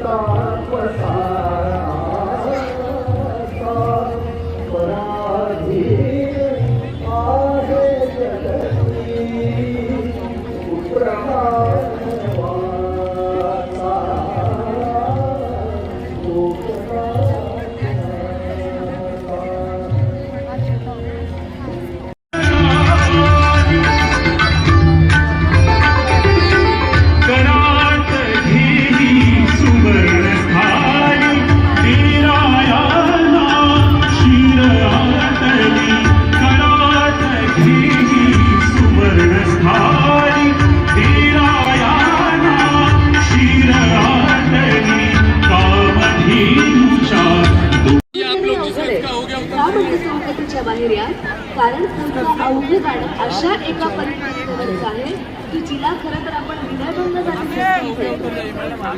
少儿广场。या कारण अवघे गाणं अशा एका परिस्थितीवरच आहे की जिला खरं तर आपण विनयभंग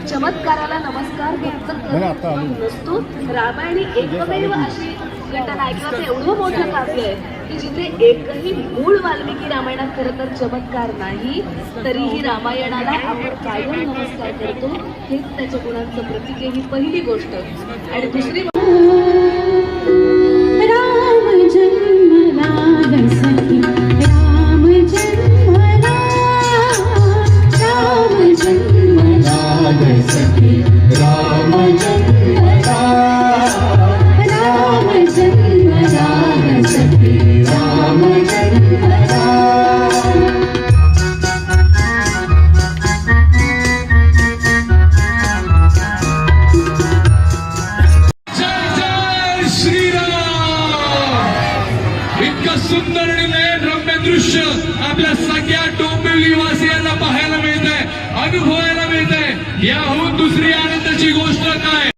चमत्काराला नमस्कार फक्त नसतो. रामायणी एकमेव अशी घटना ऐकलं एवढं मोठं काव्य आहे की जिथे एकही मूळ वाल्मिकी रामायणात खरं तर चमत्कार नाही तरीही रामायणाला आपण कायम नमस्कार करतो. हेच त्याच्या गुणांचं प्रतीक आहे ही पहिली गोष्ट. आणि दुसरी सुंदर आणि नयनरम्य दृश्य आपल्या सगळ्या डोंबिवली वासियांना पाहायला मिळत आहे अनुभवायला मिळत आहे याहून दुसरी आनंदाची गोष्ट काय?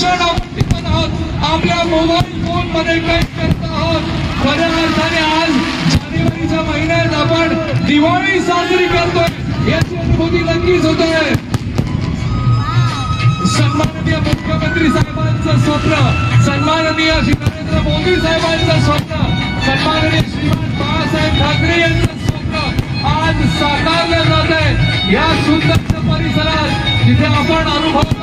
सुंदर आपण आहोत. आपल्या मोबाईल फोनमध्ये काही करत आहोत? खऱ्या अर्थाने आज जानेवारीच्या महिन्यात आपण दिवाळी साजरी करतोय. याची अनुभूती नक्कीच होत. आहे सन्माननीय मुख्यमंत्री साहेबांचं स्वप्न सन्माननीय श्री नरेंद्र मोदी साहेबांचं स्वप्न सन्माननीय श्रीमान बाळासाहेब ठाकरे यांचं स्वप्न आज साकारलं जात आहे या सुंदर परिसरात जिथे आपण अनुभव